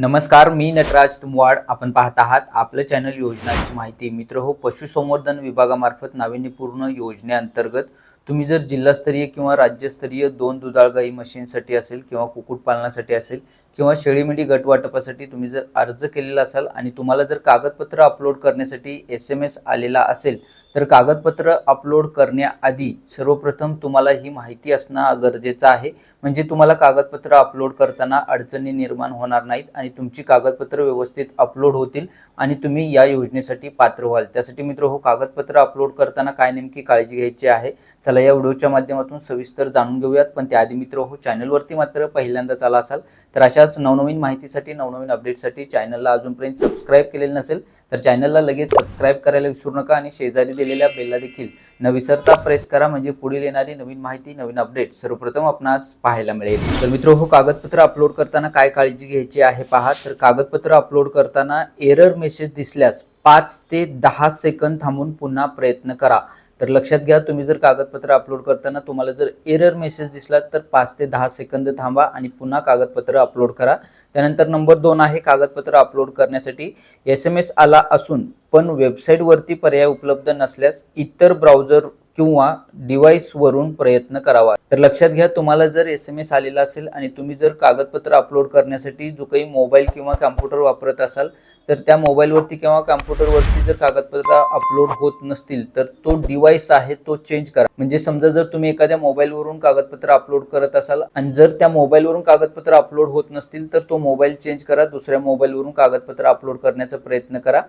नमस्कार मी नटराज तुमवाड. आपण पाहत आहात आपलं चॅनल योजनांची माहिती. मित्र हो पशुसंवर्धन विभागामार्फत नाविन्यपूर्ण योजनेअंतर्गत तुम्ही जर जिल्हास्तरीय किंवा राज्यस्तरीय दोन दुधाळ गाई मशीनसाठी असेल किंवा कुक्कुटपालनासाठी असेल किंवा शेळीमेंढी गट वाटपासाठी तुम्ही जर अर्ज केलेला असाल आणि तुम्हाला जर कागदपत्र अपलोड करण्यासाठी एस एम एस आलेला असेल तर कागदपत्र अपलोड करण्याआधी सर्वप्रथम तुम्हाला ही माहिती असणं गरजेचं आहे. म्हणजे तुम्हाला कागदपत्र अपलोड करताना अडचणी निर्माण होणार नाहीत आणि तुमची कागदपत्र व्यवस्थित अपलोड होतील आणि तुम्ही या योजनेसाठी पात्र व्हाल. त्यासाठी मित्र हो कागदपत्र अपलोड करताना काय नेमकी काळजी घ्यायची आहे? चला या व्हिडिओच्या माध्यमातून सविस्तर जाणून घेऊयात. पण त्याआधी मित्र हो चॅनलवरती मात्र पहिल्यांदाच आला असाल तर अशाच नवनवीन माहितीसाठी नवनवीन अपडेटसाठी चॅनलला अजूनपर्यंत सबस्क्राईब केलेलं नसेल तर चॅनलला लगेच सबस्क्राईब करायला विसरू नका आणि शेजारी दिलेल्या बेलला देखील न विसरता प्रेस करा म्हणजे पुढील येणारी नवीन माहिती नवीन अपडेट सर्वप्रथम आपणास पाहायला मिळेल. तर मित्र हो कागदपत्र अपलोड करताना काय काळजी घ्यायची आहे पहा. तर कागदपत्र अपलोड करताना एरर मेसेज दिसल्यास पाच ते दहा सेकंद थांबून पुन्हा प्रयत्न करा. तर लक्षात घ्या तुम्ही जर कागदपत्र अपलोड करताना तुम्हाला जर एरर मेसेज दिसला तर पाच ते दहा सेकंद थांबा आणि पुन्हा कागदपत्र अपलोड करा. त्यानंतर नंबर दोन आहे कागदपत्र अपलोड करण्यासाठी एस एम एस आला असून पण वेबसाईटवरती पर्याय उपलब्ध नसल्यास इतर ब्राउझर किंवा डिव्हाइसवरून प्रयत्न करावा. तर लक्षात घ्या तुम्हाला जर एस एम एस आलेला असेल आणि तुम्ही जर कागदपत्र अपलोड करण्यासाठी जो काही मोबाईल किंवा कॉम्प्युटर वापरत असाल तर त्या मोबाईलवरती किंवा कॉम्प्युटरवरती जर कागदपत्र अपलोड होत नसतील तर तो डिव्हाइस आहे तो चेंज करा. म्हणजे समजा जर तुम्ही एखाद्या मोबाईलवरून कागदपत्र अपलोड करत असाल आणि जर त्या मोबाईलवरून कागदपत्र अपलोड होत नसतील तर तो मोबाईल चेंज करा. दुसऱ्या मोबाईलवरून कागदपत्र अपलोड करण्याचा प्रयत्न करा.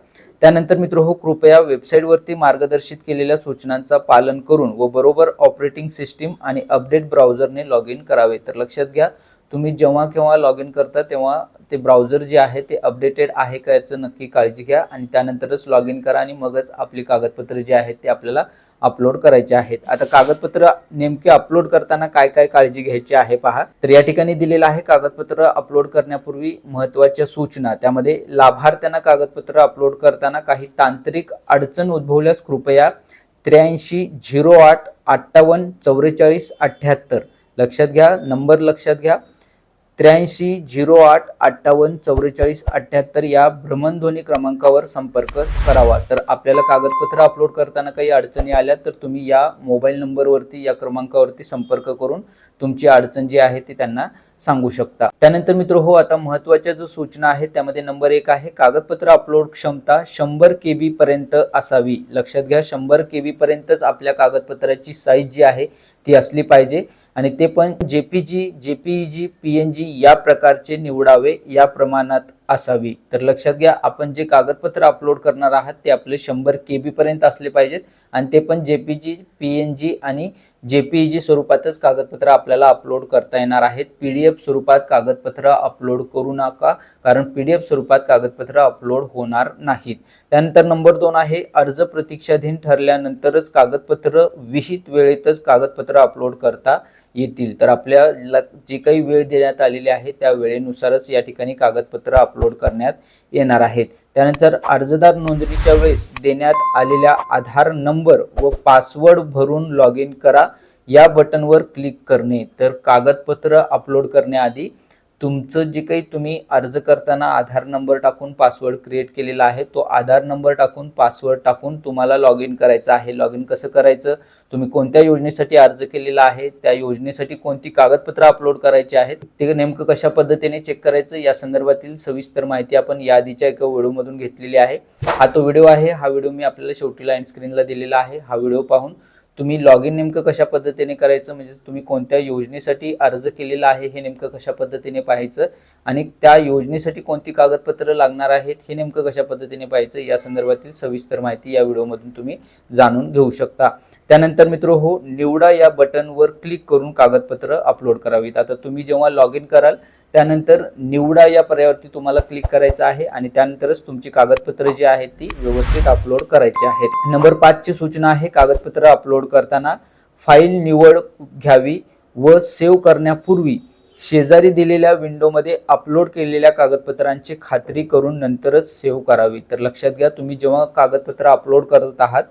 त्यानंतर मित्र हो कृपया वेबसाईटवरती मार्गदर्शित केलेल्या सूचनांचा पालन करून व बरोबर ऑपरेटिंग सिस्टीम आणि अपडेट ब्राउझरने लॉग इन करावे. तर लक्षात घ्या तुम्ही जेव्हा केव्हा लॉग इन करता तेव्हा ते ब्राउझर जे आहे ते अपडेटेड आहे का याचं नक्की काळजी घ्या आणि त्यानंतरच लॉग इन करा आणि मगच आपली कागदपत्र जे आहेत ते आपल्याला अपलोड करायचे आहेत. आता कागदपत्र नेमके अपलोड करताना काय काय काळजी घ्यायची आहे पहा. तर या ठिकाणी दिलेलं आहे कागदपत्र अपलोड करण्यापूर्वी महत्त्वाच्या सूचना. त्यामध्ये लाभार्थ्यांना कागदपत्र अपलोड करताना काही तांत्रिक अडचण उद्भवल्यास कृपया त्र्याऐंशी झिरो आठ अठ्ठावन्न चौवेचाळीस अठ्ठ्याहत्तर लक्षात घ्या. नंबर लक्षात घ्या. त्र्याऐंशी झिरो आठ अठ्ठावन्न चौवेचाळीस अठ्ठ्याहत्तर या भ्रमणध्वनी क्रमांकावर संपर्क करावा. तर आपल्याला कागदपत्र अपलोड करताना काही अडचणी आल्या तर तुम्ही या मोबाईल नंबरवरती या क्रमांकावरती संपर्क करून तुमची अडचण जी आहे ती त्यांना सांगू शकता. त्यानंतर मित्र हो आता महत्त्वाच्या जो सूचना आहेत त्यामध्ये नंबर एक आहे कागदपत्र अपलोड क्षमता शंभर के बी पर्यंत असावी. लक्षात घ्या शंभर के बी पर्यंतच आपल्या कागदपत्राची साईज जी आहे ती असली पाहिजे. आणि ते पण JPG JPEG P N G या प्रकारचे निवडावे या प्रमाणात असावी. तर लक्षात घ्या आपण जे कागदपत्र अपलोड करणार आहात ते आपले शंभर के बीपर्यंत असले पाहिजेत. आणि ते पण J P G P N G आणि जे पी जी स्वरूपातच कागदपत्र आपल्याला अपलोड करता येणार आहेत. पी डी एफ स्वरूपात कागदपत्र अपलोड करू नका कारण पी डी एफ स्वरूपात कागदपत्र अपलोड होणार नाहीत. त्यानंतर नंबर दोन आहे अर्ज प्रतीक्षाधीन ठरल्यानंतरच कागदपत्र विहित वेळेतच कागदपत्र अपलोड करता येतील. तर आपल्याला जी काही वेळ देण्यात आलेली आहे त्या वेळेनुसारच या ठिकाणी कागदपत्र अपलोड करण्यात येणार आहेत. त्यानंतर अर्जदार नोंदणीच्या वेळेस देण्यात आलेल्या आधार नंबर व पासवर्ड भरून लॉग इन करा. या बटनवर क्लिक करणे. तर कागदपत्र अपलोड करण्याआधी तुमचं जे काही तुम्ही अर्ज करताना आधार नंबर टाकून पासवर्ड क्रिएट केलेला आहे तो आधार नंबर टाकून पासवर्ड टाकून तुम्हाला लॉग इन करायचं आहे. लॉग इन कसं करायचं? तुम्ही कोणत्या योजनेसाठी अर्ज केलेला आहे? त्या योजनेसाठी कोणती कागदपत्र अपलोड करायची आहेत? ते नेमकं कशा पद्धतीने चेक करायचं? या संदर्भातील सविस्तर माहिती आपण या आधीच्या एका व्हिडिओमधून घेतलेली आहे. हा तो व्हिडिओ आहे. हा व्हिडिओ मी आपल्याला शेवटी लाईन स्क्रीनला दिलेला आहे. हा व्हिडिओ पाहून तुम्ही लॉग इन नेमकं कशा पद्धतीने करायचं? म्हणजे तुम्ही कोणत्या योजनेसाठी अर्ज केलेला आहे? हे नेमकं कशा पद्धतीने पाहायचं? आणि त्या योजनेसाठी कोणती कागदपत्रं लागणार आहेत? हे नेमकं कशा पद्धतीने पाहायचं? या संदर्भातील सविस्तर माहिती या व्हिडिओमधून तुम्ही जाणून घेऊ शकता. त्यानंतर मित्र हो निवडा या बटनवर क्लिक करून कागदपत्र अपलोड करावीत. आता तुम्ही जेव्हा लॉग इन कराल त्यानंतर निवडा या पर्यायावरती तुम्हाला क्लिक करायचं आहे आणि त्यानंतरच तुमची कागदपत्र जी आहेत ती व्यवस्थित अपलोड करायची आहेत. नंबर पाचची सूचना आहे कागदपत्र अपलोड करताना फाईल निवड घ्यावी व सेव्ह करण्यापूर्वी शेजारी दिलेल्या विंडोमध्ये अपलोड केलेल्या कागदपत्रांची खात्री करून नंतरच सेव्ह करावी. तर लक्षात घ्या तुम्ही जेव्हा कागदपत्र अपलोड करत आहात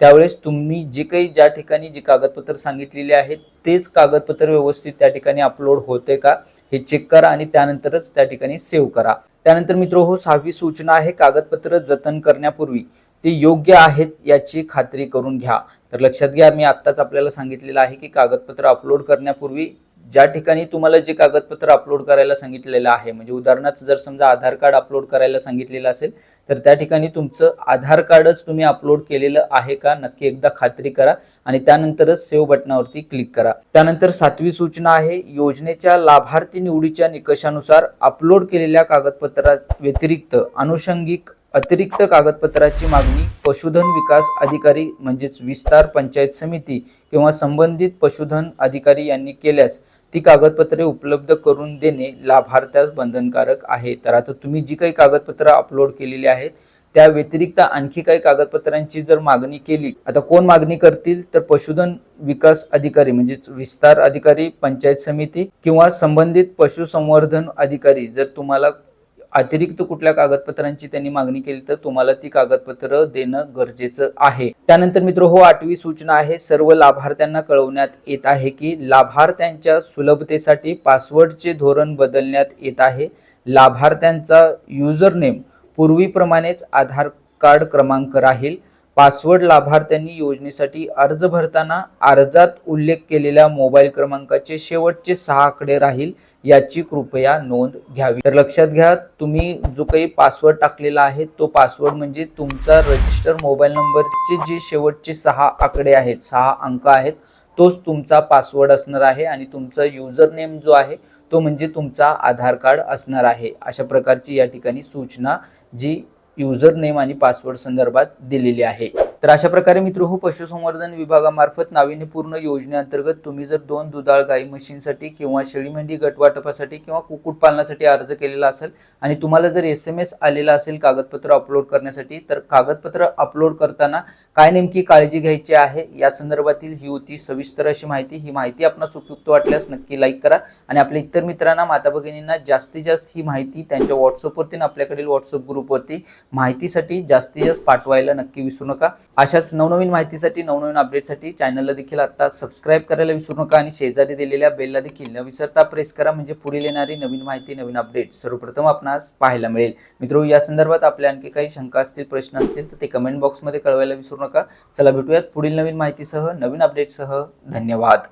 त्यावेळेस तुम्ही जे काही ज्या ठिकाणी जी कागदपत्र सांगितलेली आहेत तेच कागदपत्र व्यवस्थित त्या ठिकाणी अपलोड होते का? हे चेक करा आणि त्यानंतरच त्या ठिकाणी सेव्ह करा. त्यानंतर मित्र हो सहावी सूचना आहे कागदपत्र जतन करण्यापूर्वी. ते योग्य आहेत याची खात्री करून घ्या. तर लक्षात घ्या मी आत्ताच आपल्याला सांगितलेलं आहे की कागदपत्र अपलोड करण्यापूर्वी ज्या ठिकाणी तुम्हाला जे कागदपत्र अपलोड करायला सांगितलेलं आहे म्हणजे उदाहरणार्थ जर समजा आधार कार्ड अपलोड करायला सांगितलेलं असेल तर त्या ठिकाणी तुमचं आधार कार्डच तुम्ही अपलोड केलेलं आहे का? नक्की एकदा खात्री करा आणि त्यानंतरच सेव्ह बटनावरती क्लिक करा. त्यानंतर सातवी सूचना आहे योजनेच्या लाभार्थी निवडीच्या निकषानुसार अपलोड केलेल्या कागदपत्रा व्यतिरिक्त अनुषंगिक अतिरिक्त कागदपत्राची मागणी पशुधन विकास अधिकारी म्हणजेच विस्तार पंचायत समिती किंवा संबंधित पशुधन अधिकारी यांनी केल्यास ती कागदपत्रे उपलब्ध करून देणे लाभार्थ्यास बंधनकारक आहे. तर आता तुम्ही जी काही कागदपत्र अपलोड केलेली आहेत त्या व्यतिरिक्त आणखी काही कागदपत्रांची जर मागणी केली आता कोण मागणी करतील? तर पशुधन विकास अधिकारी म्हणजेच विस्तार अधिकारी पंचायत समिती किंवा संबंधित पशुसंवर्धन अधिकारी. जर तुम्हाला अतिरिक्त कुठल्या कागदपत्रांची त्यांनी मागणी केली तर तुम्हाला ती कागदपत्र देणं गरजेचं आहे. त्यानंतर मित्र हो आठवी सूचना आहे. सर्व लाभार्थ्यांना कळवण्यात येत आहे की लाभार्थ्यांच्या सुलभतेसाठी पासवर्डचे धोरण बदलण्यात येत आहे. लाभार्थ्यांचा युजर नेम पूर्वीप्रमाणेच आधार कार्ड क्रमांक राहील. पासवर्ड लाभार्थ्यांनी योजनेसाठी अर्ज भरताना अर्जात उल्लेख केलेल्या मोबाईल क्रमांकाचे शेवटचे सहा आकडे राहील याची कृपया नोंद घ्यावी. तर लक्षात घ्या तुम्ही जो काही पासवर्ड टाकलेला आहे तो पासवर्ड म्हणजे तुमचा रजिस्टर मोबाईल नंबरचे जे शेवटचे सहा आकडे आहेत सहा अंक आहेत तोच तुमचा पासवर्ड असणार आहे आणि तुमचा युजर नेम जो आहे तो म्हणजे तुमचा आधार कार्ड असणार आहे. अशा प्रकारची या ठिकाणी सूचना जी युजर नेम आणि पासवर्ड संदर्भात दिलेली आहे. तर अशा प्रकारे मित्र हो पशुसंवर्धन विभागामार्फत नाविन्यपूर्ण योजनेअंतर्गत तुम्ही जर दोन दुधाळ गाई म्हशींसाठी किंवा शेळी मेंढी गटवाटपासाठी किंवा कुक्कुटपालनासाठी अर्ज केलेला असेल आणि तुम्हाला जर एस एम एस आलेला असेल कागदपत्र अपलोड करण्यासाठी तर कागदपत्र अपलोड करताना काय नेमकी काळजी घ्यायची आहे या संदर्भातील ही होती सविस्तर अशी माहिती. ही माहिती आपणास उपयुक्त वाटल्यास नक्की लाईक करा आणि आपल्या इतर मित्रांना माता भगिनींना जास्तीत जास्त ही माहिती त्यांच्या व्हॉट्सअपवरती आणि आपल्याकडील व्हॉट्सअप ग्रुपवरती माहितीसाठी जास्तीत जास्त पाठवायला नक्की विसरू नका. अशाच नवनवीन माहितीसाठी नवनवीन अपडेटसाठी चॅनलला देखील आता सबस्क्राईब करायला विसरू नका आणि शेजारी दिलेल्या बेलला देखील न विसरता प्रेस करा. म्हणजे पुढील येणारी नवीन माहिती नवीन अपडेट सर्वप्रथम आपणास पाहायला मिळेल. मित्रो या संदर्भात आपल्या आणखी काही शंका असतील प्रश्न असतील तर ते कमेंट बॉक्समध्ये कळवायला विसरू नका. चला भेटूयात पुढील नवीन माहितीसह नवीन अपडेटसह धन्यवाद.